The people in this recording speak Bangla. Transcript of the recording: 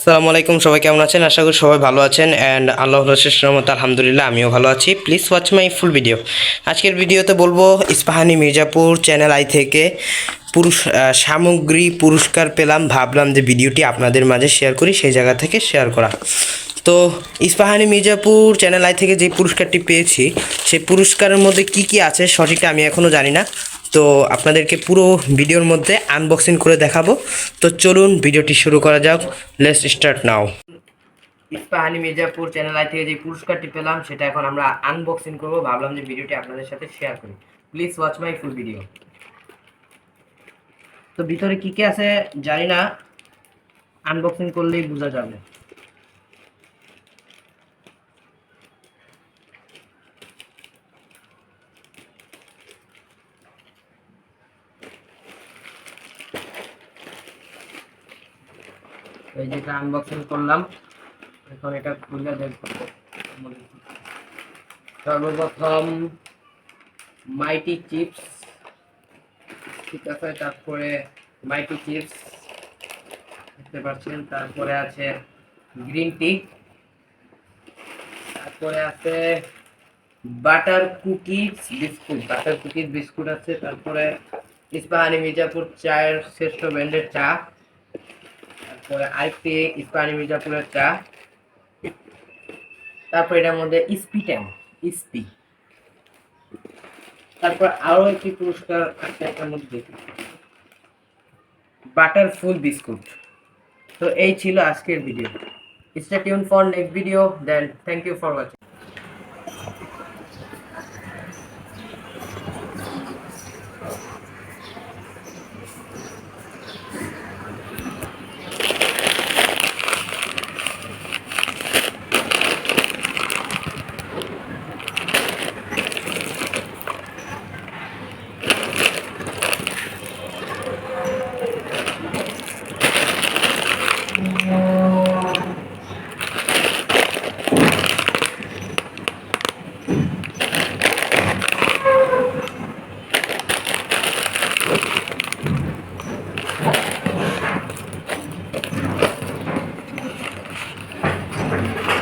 আসসালামু আলাইকুম, সবাই কেমন আছেন? আশা করি সবাই ভালো আছেন অ্যান্ড আল্লাহ রহমত, আলহামদুলিল্লাহ, আমিও ভালো আছি। Please watch my full video আজকের ভিডিওতে বলব, ইস্পাহানি মির্জাপুর চ্যানেল আই থেকে পুরুষ সামগ্রী পুরস্কার পেলাম। ভাবলাম যে ভিডিওটি আপনাদের মাঝে শেয়ার করি, সেই জায়গা থেকে শেয়ার করা। তো ইস্পাহানি মির্জাপুর চ্যানেল আই থেকে যে পুরস্কারটি পেয়েছি, সেই পুরস্কারের মধ্যে কি কি আছে সঠিকটা আমি এখনও জানি না। তো আপনাদেরকে পুরো ভিডিওর মধ্যে আনবক্সিং করে দেখাবো। তো চলুন ভিডিওটি শুরু করা যাক। Let's start now Ispahani Mirzapur channel I থেকে যে পুরস্কারটি পেলাম, সেটা এখন আমরা আনবক্সিং করব। ভাবলাম যে ভিডিওটি আপনাদের সাথে শেয়ার করি। Please watch my full video তো ভিতরে কি কি আছে জানি না। আনবক্সিং করলেই বোঝা যাবে। এই যেটা আনবক্সিং করলাম, এখন এটা খুলে দেখব সর্বপ্রথম মাইটি চিপস ঠিক আছে, তারপরে মাইটি চিপস দেখতে পাচ্ছেন, তারপরে আছে গ্রিন টি তারপরে আছে butter cookies biscuit butter cookies biscuit আছে, তারপরে ইস্পাহানি মির্জাপুর চায়ের শ্রেষ্ঠ ব্র্যান্ডের চা। তারপরে আরেকটি ইস্পাহানি মির্জাপুরের চা তারপর এটার মধ্যে ইস্পি ট্যাম ইস্পি তারপর আরও একটি পুরস্কার আছে এটার মধ্যে। বাটার ফুল বিস্কুট তো এই ছিল আজকের video stay for next video then thank you for watching Amém.